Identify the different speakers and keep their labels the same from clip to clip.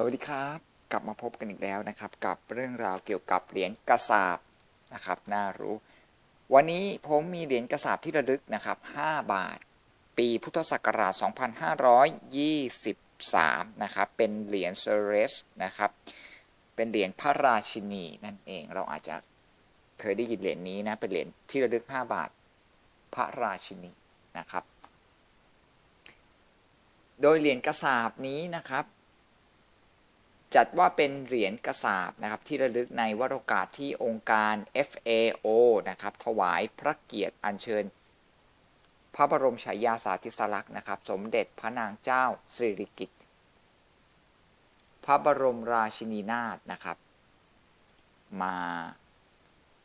Speaker 1: สวัสดีครับกลับมาพบกันอีกแล้วนะครับ กับเรื่องราวเกี่ยวกับเหรียญกระสาบนะครับน่ารู้ วันนี้ผมมีเหรียญกระสาบที่ระลึกนะครับ 5 บาท ปีพุทธศักราช 2523 นะครับ เป็นเหรียญเซเรสนะครับ เป็นเหรียญพระราชินีนั่นเองเราอาจจะเคยได้ยินเหรียญนี้นะเป็นเหรียญที่ระลึก 5 บาท พระราชินีนะครับ โดยเหรียญกระสาบนี้นะครับ จัดว่าเป็นเหรียญกระสาบนะครับที่ระลึกในวโรกาสที่องค์การ FAO นะครับถวายพระเกียรติอัญเชิญ พระบรมฉายาสาธิสลักษณ์นะครับ สมเด็จพระนางเจ้าสิริกิติ์พระบรมราชินีนาถนะครับ มา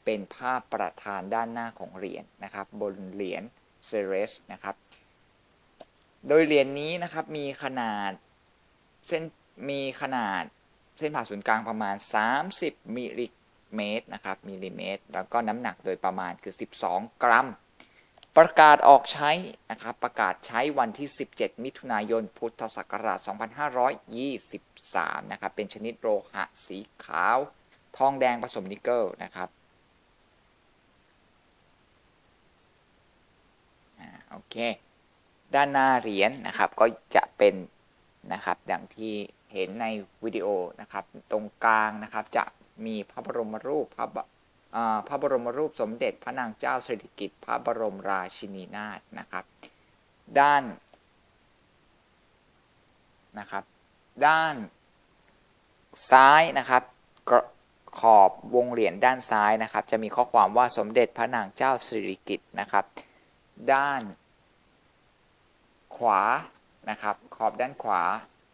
Speaker 1: เป็นภาพประธานด้านหน้าของเหรียญนะครับ บนเหรียญเซเรสนะครับ โดยเหรียญนี้นะครับมีขนาดเส้น มีขนาดเส้นผ่าศูนย์กลางประมาณ 30 มิลลิเมตรนะครับมิลลิเมตร แล้วก็น้ำหนักโดยประมาณคือ 12 กรัม ประกาศออกใช้นะครับประกาศใช้วันที่ 17 มิถุนายน พุทธศักราช 2523 นะครับ เป็นชนิดโลหะสีขาว ทองแดงผสมนิกเกิลนะครับโอเค ด้านหน้าเหรียญนนะครับ ก็จะเป็น นะครับ ดังที่เห็นในวิดีโอนะครับ ตรงกลางนะครับจะมีพระบรมรูปพระพระบรมรูปสมเด็จพระนางเจ้าสิริกิติ์พระบรมราชินีนาถนะครับ ด้านนะครับ ด้านซ้ายนะครับขอบวงเหรียญด้านซ้ายนะครับ จะมีข้อความว่าสมเด็จพระนางเจ้าสิริกิติ์นะครับ ด้านขวา นะครับ ขอบด้านขวา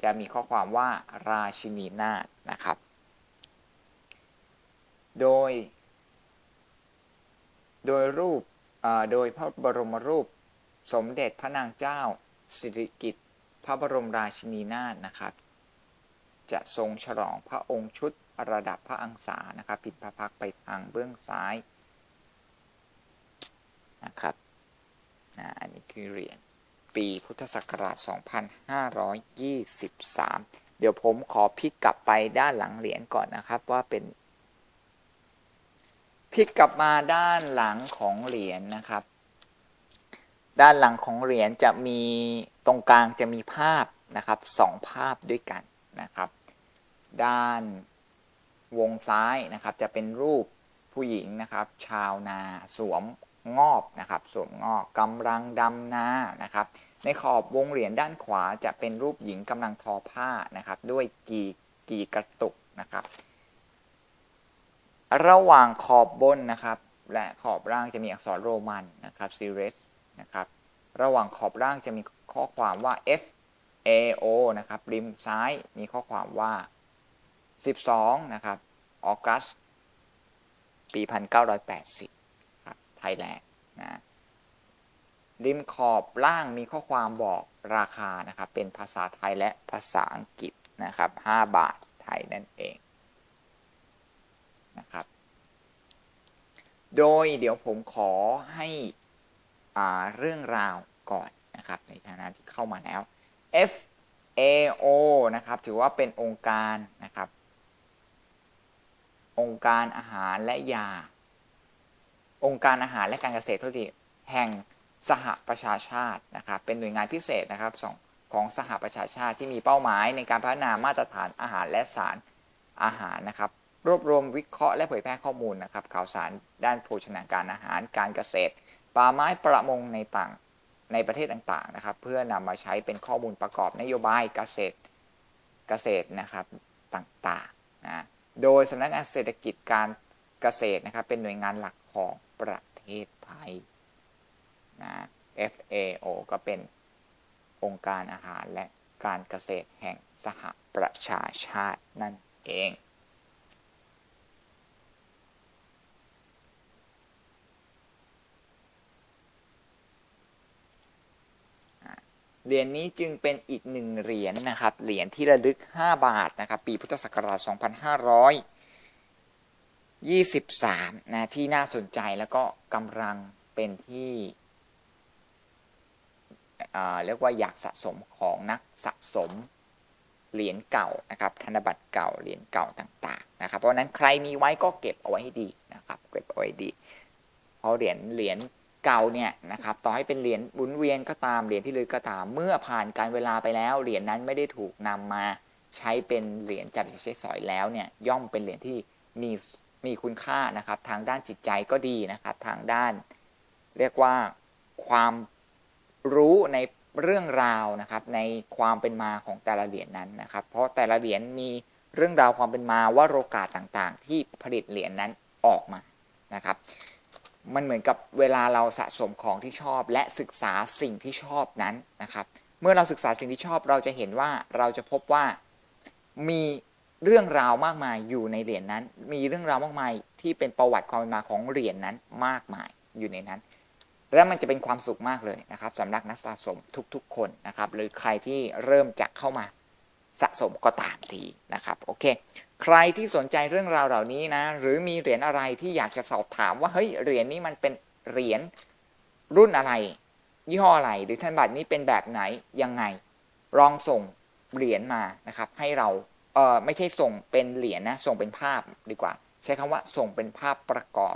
Speaker 1: จะมีข้อความว่าราชินีนาถนะครับ โดย โดยรูปโดยพระบรมรูปสมเด็จพระนางเจ้า สิริกิติ์พระบรมราชินีนาถนะครับ จะทรงฉลองพระองค์ชุดระดับพระอังสานะครับปิดพระพักไปทางเบื้องซ้ายนะครับอันนี้คือเหรียญ ปีพุทธศักราช 2523 เดี๋ยวผมขอพลิกกลับไปด้านหลังเหรียญก่อนนะครับว่าเป็นพลิกกลับมาด้านหลังของเหรียญนนะครับ ด้านหลังของเหรียญจะมีตรงกลางจะมีภาพนะครับสองภาพด้วยกันนะครับ ด้านวงซ้ายนะครับ จะเป็นรูปผู้หญิงนะครับ ชาวนาสวมงอบนะครับ สวมงอกกำลังดำนานะครับ ในขอบวงเหรียญด้านขวาจะเป็นรูปหญิงกำลังทอผ้านะครับ ด้วยกีกีกระตุกนะครับ ระหว่างขอบบนนะครับ และขอบล่างจะมีอักษรโรมันนะครับซีเรสนะครับ ระหว่างขอบล่างจะมีข้อความว่า F A O นะครับริมซ้ายมีข้อความว่า 12 นะครับออกัสปี 1980ไทยแลนด์นะ ริมขอบล่างมีข้อความบอกราคานะครับ เป็นภาษาไทยและภาษาอังกฤษนะครับ 5 บาทไทยนั่นเองนะครับ โดยเดี๋ยวผมขอให้เรื่องราวก่อนนะครับในฐานะที่เข้ามาแล้ว FAO นะครับ ถือว่าเป็นองค์การนะครับ องค์การอาหารและยา องค์การอาหารและการเกษตรทุทีแห่ง สหประชาชาตินะครับเป็นหน่วยงานพิเศษนะครับของสหประชาชาติที่มีเป้าหมายในการพัฒนามาตรฐานอาหารและสารอาหารนะครับรวบรวมวิเคราะห์และเผยแพร่ข้อมูลนะครับข่าวสารด้านโภชนาการอาหารการเกษตรป่าไม้ประมงในต่างในประเทศต่างๆนะครับ เพื่อนำมาใช้เป็นข้อมูลประกอบนโยบายเกษตรเกษตรนะครับต่างๆนะโดยสำนักงานเศรษฐกิจการเกษตรนะครับเป็นหน่วยงานหลักของประเทศไทย นะ FAO ก็เป็นองค์การอาหารและการเกษตรแห่งสหประชาชาตินั่นเอง เหรียญนนี้จึงเป็นอีกหนึ่งเหรียญนนะครับ เหรียญที่ระลึก 5 บาทนะครับ ปีพุทธศักราช 2523 นะ ที่น่าสนใจแล้วก็กำลังเป็นที่ เรียกว่าอยากสะสมของนักสะสมเหรียญเก่านะครับ ธนบัตรเก่าเหรียญเก่าต่างๆนะครับ เพราะนั้นใครมีไว้ก็เก็บเอาไว้ให้ดีนะครับ เก็บเอาไว้ดี เพราะเหรียญเหรียญเก่าเนี่ยนะครับ ต่อให้เป็นเหรียญบุนเวียนก็ตามเหรียญที่เลึกก็ตาม เมื่อผ่านการเวลาไปแล้วเหรียญนั้นไม่ได้ถูกนำมาใช้เป็นเหรียญจับใช้สอยแล้วเนี่ยย่อมเป็นเหรียญที่มีมีคุณค่านะครับ ทางด้านจิตใจก็ดีนะครับ ทางด้าน เรียกว่าความ รู้ในเรื่องราวนะครับในความเป็นมาของแต่ละเหรียญนั้นนะครับ เพราะแต่ละเหรียญมีเรื่องราวความเป็นมาว่าโอกาสต่างๆ ที่ผลิตเหรียญนั้นออกมานะครับ มันเหมือนกับเวลาเราสะสมของที่ชอบ และศึกษาสิ่งที่ชอบนั้นนะครับ เมื่อเราศึกษาสิ่งที่ชอบเราจะเห็นว่าเราจะพบว่ามีเรื่องราวมากมายอยู่ในเหรียญนั้น มีเรื่องราวมากมายที่เป็นประวัติความเป็นมาของเหรียญนั้นมากมายอยู่ในนั้น และมันจะเป็นความสุขมากเลยนะครับสำหรับนักสะสมทุกๆ คนนะครับหรือใครที่เริ่มจะเข้ามาสะสมก็ตามทีนะครับโอเค ใครที่สนใจเรื่องราวเหล่านี้นะ หรือมีเหรียญอะไรที่อยากจะสอบถามว่าเฮ้ยเหรียญนี้มันเป็นเหรียญรุ่นอะไร ยี่ห้ออะไร หรือธนบัตรนี้เป็นแบบไหนยังไงลองส่งเหรียญมานะครับ ให้เราเออไม่ใช่ส่งเป็นเหรียญนะ ส่งเป็นภาพดีกว่า ใช้คำว่าส่งเป็นภาพประกอบ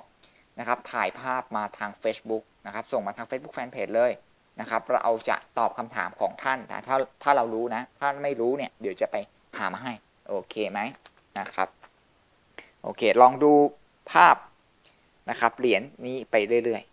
Speaker 1: นะครับถ่ายภาพมาทาง Facebook นะครับส่งมาทาง Facebook Fanpage เลยนะครับเราเอาจะตอบคำถามของท่านแต่ถ้าถ้าเรารู้นะ ถ้าไม่รู้เนี่ยเดี๋ยวจะไปหามาให้ โอเคไหมนะครับ โอเค ลองดูภาพนะครับเหรียญนี้ไปเรื่อยๆ